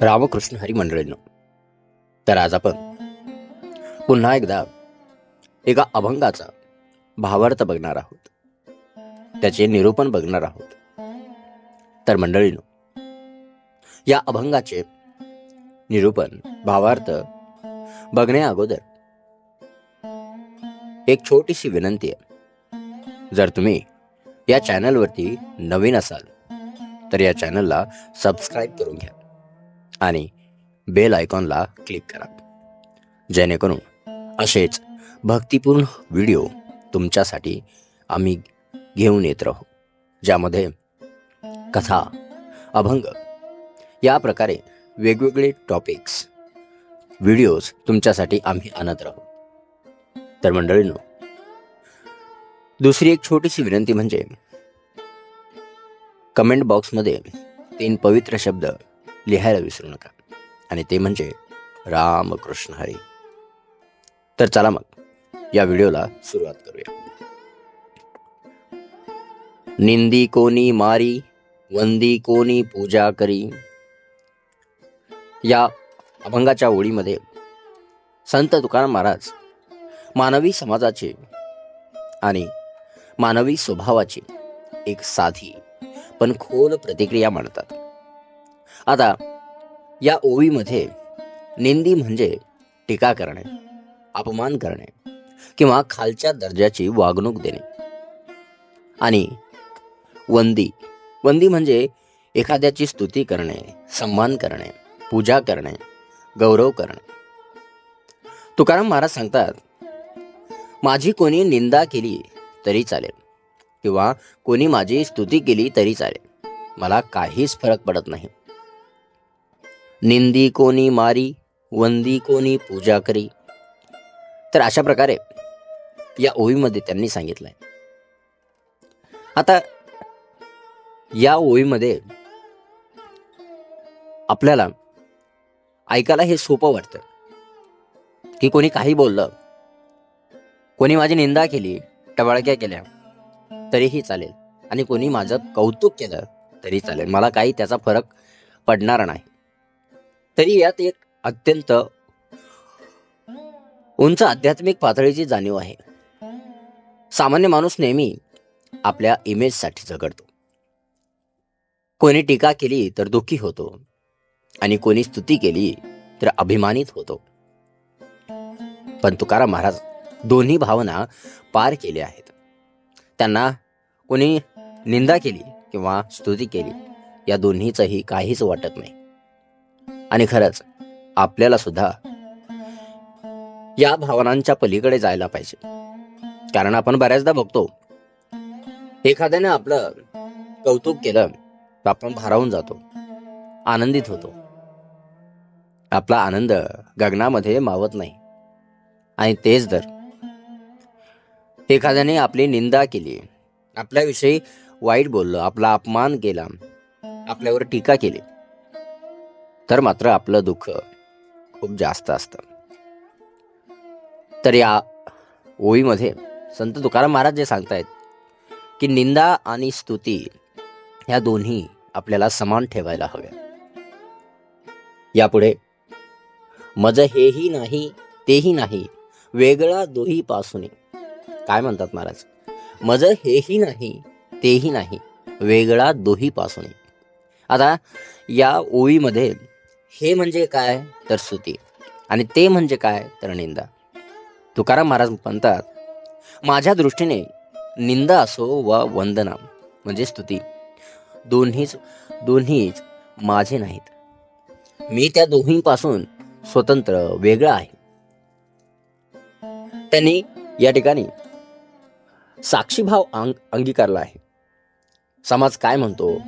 रामकृष्ण हरी मंडळींनो तर आज आपण पुन्हा एकदा एका अभंगाचा भावार्थ बघणार आहोत. त्याचे निरूपण बघणार आहोत. तर मंडळीनो या अभंगाचे निरूपण भावार्थ बघण्या अगोदर एक छोटीशी विनंती आहे. जर तुम्ही या चॅनलवरती नवीन असाल तर या चॅनलला सबस्क्राईब करून घ्या. आणि बेल आयकॉनला क्लिक करा. जेणेकरून असेच भक्तिपूर्ण व्हिडिओ तुमच्यासाठी आम्ही घेऊन येत राहू. ज्यामध्ये कथा अभंग या प्रकारे वेगवेगळे टॉपिक्स व्हिडिओज तुमच्यासाठी आम्ही आणत राहू. तर मंडळींनो दुसरी एक छोटीशी विनंती म्हणजे कमेंट बॉक्समध्ये तीन पवित्र शब्द लिहायला विसरू नका. आणि ते म्हणजे राम कृष्ण हरी. तर चला मग या व्हिडिओला सुरुवात करूया. निंदी कोणी मारी वंदी कोणी पूजा करी. या अभंगाच्या ओळीमध्ये संत तुकाराम महाराज मानवी समाजाचे आणि मानवी स्वभावाची एक साधी पण खोल प्रतिक्रिया मांडतात. आता या ओवीमध्ये निंदी म्हणजे टीका करणे अपमान करणे किंवा खालच्या दर्जाची वागणूक देणे. आणि वंदी वंदी म्हणजे एखाद्याची स्तुती करणे सन्मान करणे पूजा करणे गौरव करणे. तुकाराम महाराज सांगतात माझी कोणी निंदा केली तरी चालेल किंवा कोणी माझी स्तुती केली तरी चालेल. मला काहीच फरक पडत नाही. निंदी कोणी मारी वंदी कोणी पूजा करी. तर अशा प्रकारे या ओळीमध्ये त्यांनी सांगितलंय. आता या ओळीमध्ये आपल्याला ऐकायला हे सोपं वाटतं की कोणी काही बोललं कोणी माझी निंदा केली टवाळक्या केल्या तरीही चालेल. आणि कोणी माझं कौतुक केलं तरी चालेल. मला काही त्याचा फरक पडणार नाही. तरी यात एक अत्यंत उंच आध्यात्मिक पातळीची जाणीव आहे. सामान्य माणूस नेहमी आपल्या इमेजसाठी झगडतो. कोणी टीका केली तर दुःखी होतो आणि कोणी स्तुती केली तर अभिमानित होतो. पण तुकाराम महाराज दोन्ही भावना पार केल्या आहेत. त्यांना कोणी निंदा केली किंवा स्तुती केली या दोन्हीचंही काहीच वाटत नाही. आणि खरंच आपल्याला सुद्धा या भावनांच्या पलीकडे जायला पाहिजे. कारण आपण बऱ्याचदा बघतो एखाद्याने आपलं कौतुक केलं तर आपण भारावून जातो आनंदित होतो. आपला आनंद गगनामध्ये मावत नाही. आणि तेच जर एखाद्याने आपली निंदा केली आपल्याविषयी वाईट बोललं आपला अपमान केला आपल्यावर टीका केली तर मात्र आपलं दुःख खूप जास्त असतं. तर या ओळीमध्ये संत तुकाराम महाराज जे सांगतायत की निंदा आणि स्तुती ह्या दोन्ही आपल्याला समान ठेवायला हव्या. यापुढे मज हेही नाही तेही नाही वेगळा दोही पासून काय म्हणतात महाराज? मज हेही नाही तेही नाही वेगळा दोही पासून आता या ओळीमध्ये हे म्हणजे काय तर स्तुती आणि ते म्हणजे काय तर निंदा. तुकाराम महाराज म्हणतात माझ्या दृष्टीने निंदा असो व वंदना म्हणजे स्तुती. दोन्हीच दोन्हीच माझे नाहीत. मी त्या दोन्हीपासून स्वतंत्र वेगळा आहे. त्यांनी या ठिकाणी साक्षीभाव अंग अंगीकारला आहे. समाज काय म्हणतो?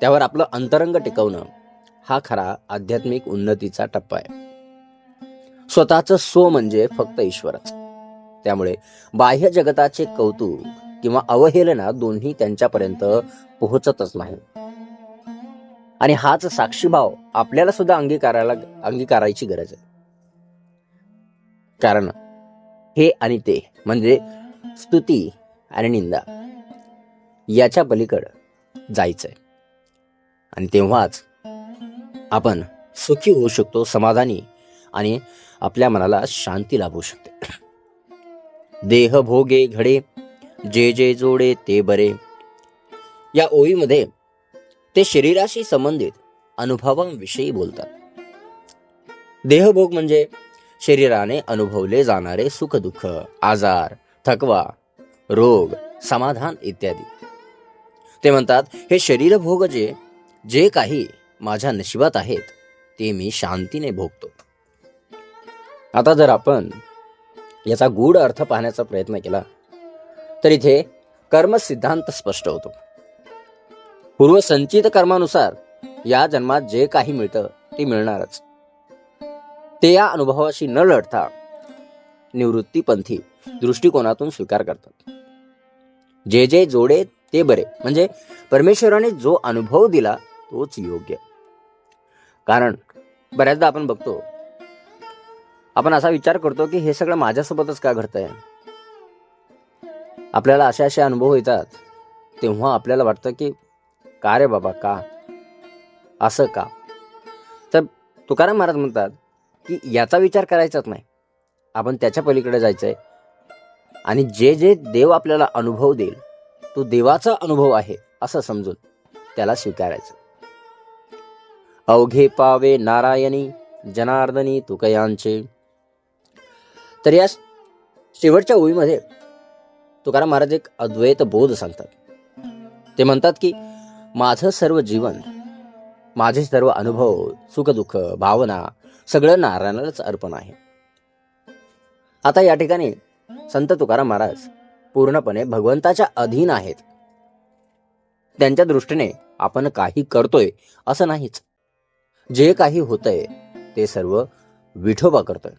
त्यावर आपलं अंतरंग टिकवणं हा खरा आध्यात्मिक उन्नतीचा टप्पा आहे. स्वतःचं स्व म्हणजे फक्त ईश्वरच. त्यामुळे बाह्य जगताचे कौतुक किंवा अवहेलना दोन्ही त्यांच्यापर्यंत पोहोचतच नाही. आणि हाच साक्षीभाव आपल्याला सुद्धा अंगीकारायला अंगीकारायची गरज आहे. कारण हे आणि ते म्हणजे स्तुती आणि निंदा याच्या पलीकडं जायचंय. आणि तेव्हाच आपण सुखी होऊ शकतो समाधानी आणि आपल्या मनाला शांती लाभू शकते. देह भोगे घडे जे जे जोडे ते बरे. या ओळीमध्ये ते शरीराशी संबंधित अनुभवांविषयी बोलतात. देहभोग म्हणजे शरीराने अनुभवले जाणारे सुखदुःख आजार थकवा रोग समाधान इत्यादी. ते म्हणतात हे शरीरभोग जे जे काही माझ्या नशिबात आहेत ते मी शांतीने भोगतो. आता जर आपण याचा गूढ अर्थ पाहण्याचा प्रयत्न केला तर इथे कर्म सिद्धांत स्पष्ट होतो. पूर्वसंचित कर्मानुसार या जन्मात जे काही मिळतं ते मिळणारच. ते या अनुभवाशी न लढता निवृत्तीपंथी दृष्टिकोनातून स्वीकार करतात. जे जे जोडे ते बरे. म्हणजे परमेश्वराने जो अनुभव दिला तोच योग्य. कारण बऱ्याचदा आपण बघतो आपण असा विचार करतो की हे सगळं माझ्यासोबतच का घडतंय? आपल्याला असे असे अनुभव येतात तेव्हा आपल्याला वाटतं की का रे बाबा का? असं का? तर तुकाराम महाराज म्हणतात की याचा विचार करायचाच नाही. आपण त्याच्या पलीकडे आहे आणि जे जे देव आपल्याला अनुभव देईल तो देवाचा अनुभव आहे असं समजून त्याला स्वीकारायचं. अवघे पावे नारायणी जनार्दनी तुकयांचे. तर या शेवटच्या ओळीमध्ये तुकाराम महाराज एक अद्वैत बोध सांगतात. ते म्हणतात की माझं सर्व जीवन माझे सर्व अनुभव सुखदुःख भावना सगळं नारायणालाच अर्पण आहे. आता या ठिकाणी संत तुकाराम महाराज पूर्णपणे भगवंताच्या अधीन आहेत. त्यांच्या दृष्टीने आपण काही करतोय असं नाहीच. जे काही होतंय ते सर्व विठोबा करतोय.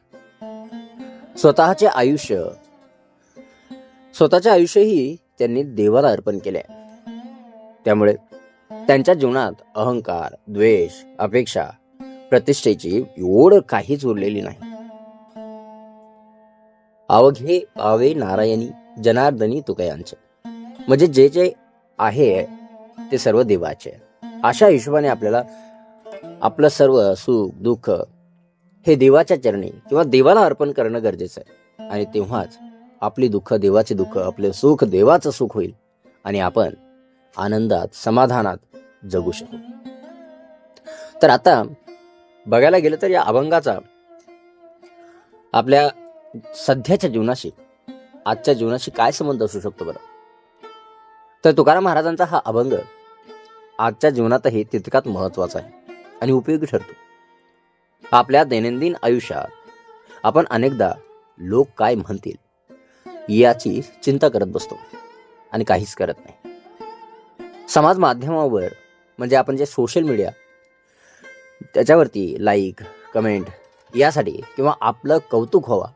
स्वतःचे आयुष्य स्वतःचे आयुष्यही त्यांनी देवाला अर्पण केले त्यामुळे त्यांच्या जीवनात अहंकार द्वेष अपेक्षा प्रतिष्ठेची ओढ काहीच उरलेली नाही. अवघे पावे नारायणी जनार्दनी तुकयांचे. म्हणजे जे जे आहे ते सर्व देवाचे. अशा हिशोबाने आपल्याला आपलं सर्व सुख दुःख हे देवाच्या चरणी किंवा देवाला अर्पण करणं गरजेचं आहे. आणि तेव्हाच आपली दुःख देवाचे दुःख आपले सुख देवाचं सुख होईल आणि आपण आनंदात समाधानात जगू शकू. तर आता बघायला गेलं तर या अभंगाचा आपल्या सध्याच्या जीवनाशी आजच्या जीवनाशी काय संबंध असू शकतो बरं? तर तुकाराम महाराजांचा हा अभंग आजच्या जीवनातही तितकाच महत्त्वाचा आहे. आणि उपयोगी ठरतो. आपल्या दैनंदिन आयुष्यात आपण अनेकदा लोक काय म्हणतील याची चिंता करत बसतो आणि काहीच करत नाही. समाज माध्यमावर म्हणजे आपण जे सोशल मीडिया त्याच्यावरती लाईक कमेंट यासाठी किंवा आपलं कौतुक व्हावा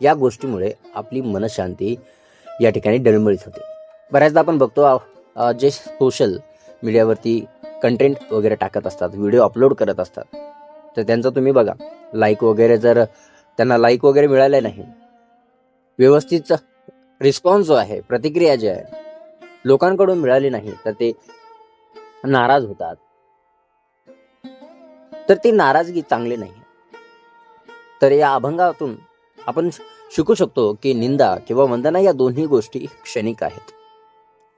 या गोष्टीमुळे आपली मनशांती या ठिकाणी डळमळीत होते. बऱ्याचदा आपण बघतो जे सोशल मीडियावरती कंटेंट वगैरे टाकत असतात व्हिडिओ अपलोड करत असतात. तर त्यांचं तुम्ही बघा लाईक वगैरे जर त्यांना लाईक वगैरे मिळाले नाही व्यवस्थित रिस्पॉन्स जो आहे प्रतिक्रिया जी आहे लोकांकडून मिळाली नाही तर ते नाराज होतात. तर ती नाराजगी चांगली नाही. तर या अभंगातून आपण शिकू शकतो की निंदा किंवा वंदना या दोन्ही गोष्टी क्षणिक आहेत.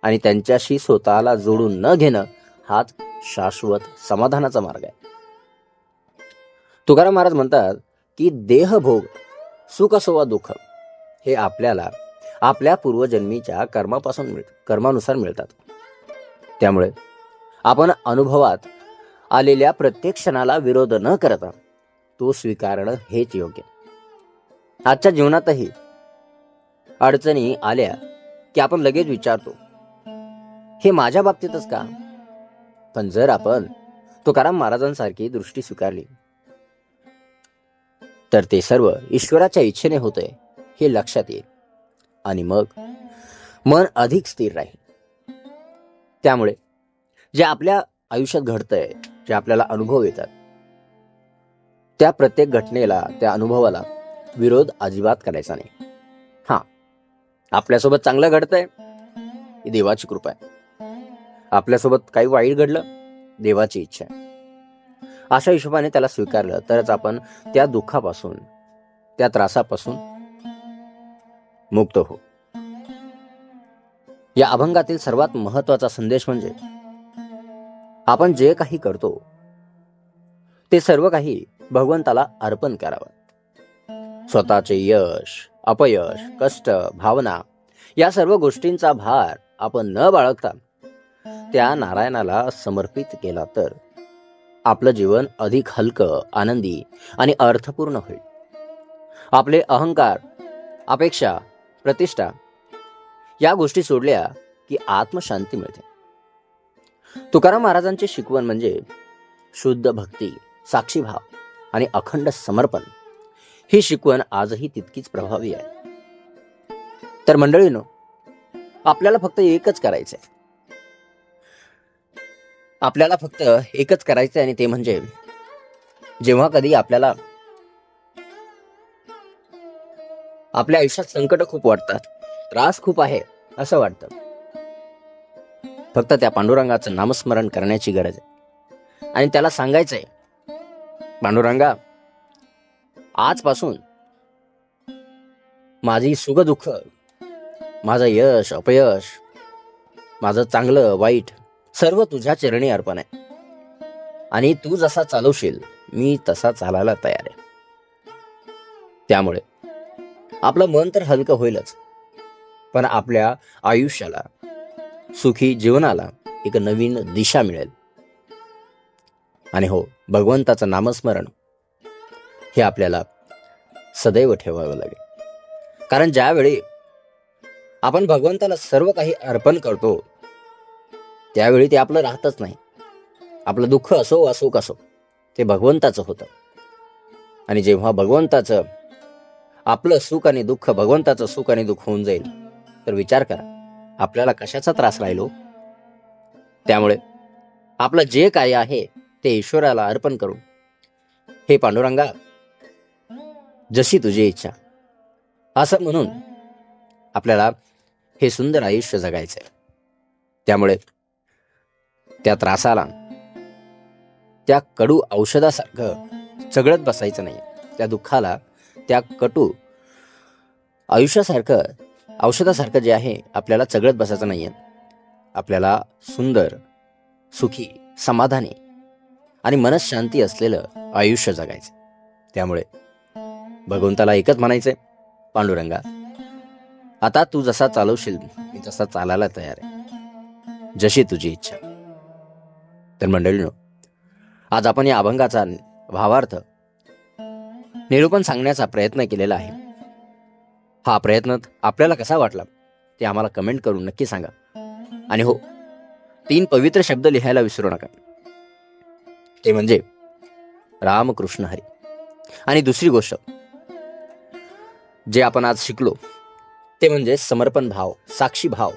आणि त्यांच्याशी स्वतःला जोडून न घेणं हाच शाश्वत समाधानाचा मार्ग आहे. तुकाराम महाराज म्हणतात की देहभोग सुख असो वा दुःख हे आपल्याला आपल्या पूर्वजन्मीच्या कर्मापासून मिळ कर्मानुसार मिळतात. त्यामुळे आपण अनुभवात आलेल्या प्रत्येक क्षणाला विरोध न करता तो स्वीकारणं हेच योग्य. आजच्या जीवनातही अडचणी आल्या की आपण लगेच विचारतो हे माझ्या बाबतीतच का? पण जर आपण तुकाराम महाराजांसारखी दृष्टी स्वीकारली तर ते सर्व ईश्वराच्या इच्छेने होतंय हे लक्षात येईल. आणि मग मन अधिक स्थिर राहील. त्यामुळे जे आपल्या आयुष्यात घडतंय जे आपल्याला अनुभव येतात त्या प्रत्येक घटनेला त्या अनुभवाला विरोध अजिबात करायचा नाही. हा आपल्यासोबत चांगलं घडतंय ही देवाची कृपा आहे. आपल्यासोबत काही वाईट घडलं? देवाची इच्छा आहे. अशा हिशोबाने त्याला स्वीकारलं. तरच आपण त्या दुःखापासून त्या त्रासापासून मुक्त हो या अभंगातील सर्वात महत्त्वाचा संदेश म्हणजे आपण जे काही करतो ते सर्व काही भगवंताला अर्पण करावं. स्वतःचे यश अपयश कष्ट भावना या सर्व गोष्टींचा भार आपण न बाळगता त्या नारायणाला समर्पित केला तर आपलं जीवन अधिक हलकं आनंदी आणि अर्थपूर्ण होईल. आपले अहंकार अपेक्षा प्रतिष्ठा या गोष्टी सोडल्या की आत्मशांती मिळते. तुकाराम महाराजांची शिकवण म्हणजे शुद्ध भक्ती साक्षीभाव आणि अखंड समर्पण. ही शिकवण आजही तितकीच प्रभावी आहे. तर मंडळीनो आपल्याला फक्त एकच करायचंय. आपल्याला फक्त एकच करायचंय आणि ते म्हणजे जेव्हा कधी आपल्याला आपल्या आयुष्यात संकट खूप वाटतात त्रास खूप आहे असं वाटतं. फक्त त्या पांडुरंगाचं नामस्मरण करण्याची गरज आहे. आणि त्याला सांगायचंय पांडुरंगा आजपासून माझी सुखदुःख माझं यश अपयश माझं चांगलं वाईट सर्व तुझ्या चरणी अर्पण आहे. आणि तू जसा चालवशील मी तसा चालायला तयार आहे. त्यामुळे आपलं मन तर हलकं होईलच. पण आपल्या आयुष्याला सुखी जीवनाला एक नवीन दिशा मिळेल. आणि हो भगवंताचं नामस्मरण हे आपल्याला सदैव ठेवावं लागेल. कारण ज्यावेळी आपण भगवंताला सर्व काही अर्पण करतो त्यावेळी ते आपलं राहतच नाही. आपलं दुःख असो असो कसो ते भगवंताचं होतं. आणि जेव्हा भगवंताचं आपलं सुख आणि दुःख भगवंताचं सुख आणि दुःख होऊन जाईल तर विचार करा आपल्याला कशाचा त्रास राहिलो? त्यामुळे आपलं जे काय आहे ते ईश्वराला अर्पण करू. हे पांडुरंगा जशी तुझी इच्छा. असं म्हणून आपल्याला हे सुंदर आयुष्य जगायचंय. त्यामुळे त्या त्रासाला. त्या कडू औषधासारखं चगळत बसायचं नाही. त्या दुःखाला त्या कटू आयुष्यासारखं औषधासारखं जे आहे आपल्याला चगळत बसायचं नाही आहे आपल्याला सुंदर सुखी समाधानी आणि मनशांती असलेलं आयुष्य जगायचं. त्यामुळे भगवंताला एकच म्हणायचंय पांडुरंगा आता तू जसा चालवशील मी तसा चालायला तयार आहे. जशी तुझी इच्छा. तर मंडळीनो आज आपण या अभंगाचा भावार्थ निरूपण सांगण्याचा प्रयत्न केलेला आहे. हा प्रयत्न आपल्याला कसा वाटला ते आम्हाला कमेंट करून नक्की सांगा. आणि हो तीन पवित्र शब्द लिहायला विसरू नका. ते म्हणजे रामकृष्ण हरी. आणि दुसरी गोष्ट जे आपण आज शिकलो ते म्हणजे समर्पण भाव साक्षी भाव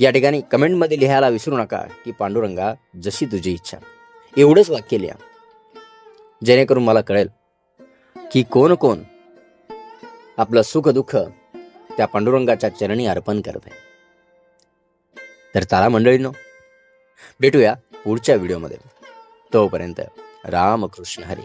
या ठिकाणी कमेंटमध्ये लिहायला विसरू नका की पांडुरंगा जशी तुझी इच्छा. एवढंच वाक्य लिहा. जेणेकरून मला कळेल की कोण कोण आपलं सुख दुःख त्या पांडुरंगाच्या चरणी अर्पण करत आहे तर तारा मंडळींनो भेटूया पुढच्या व्हिडिओमध्ये. तोपर्यंत रामकृष्ण हरी.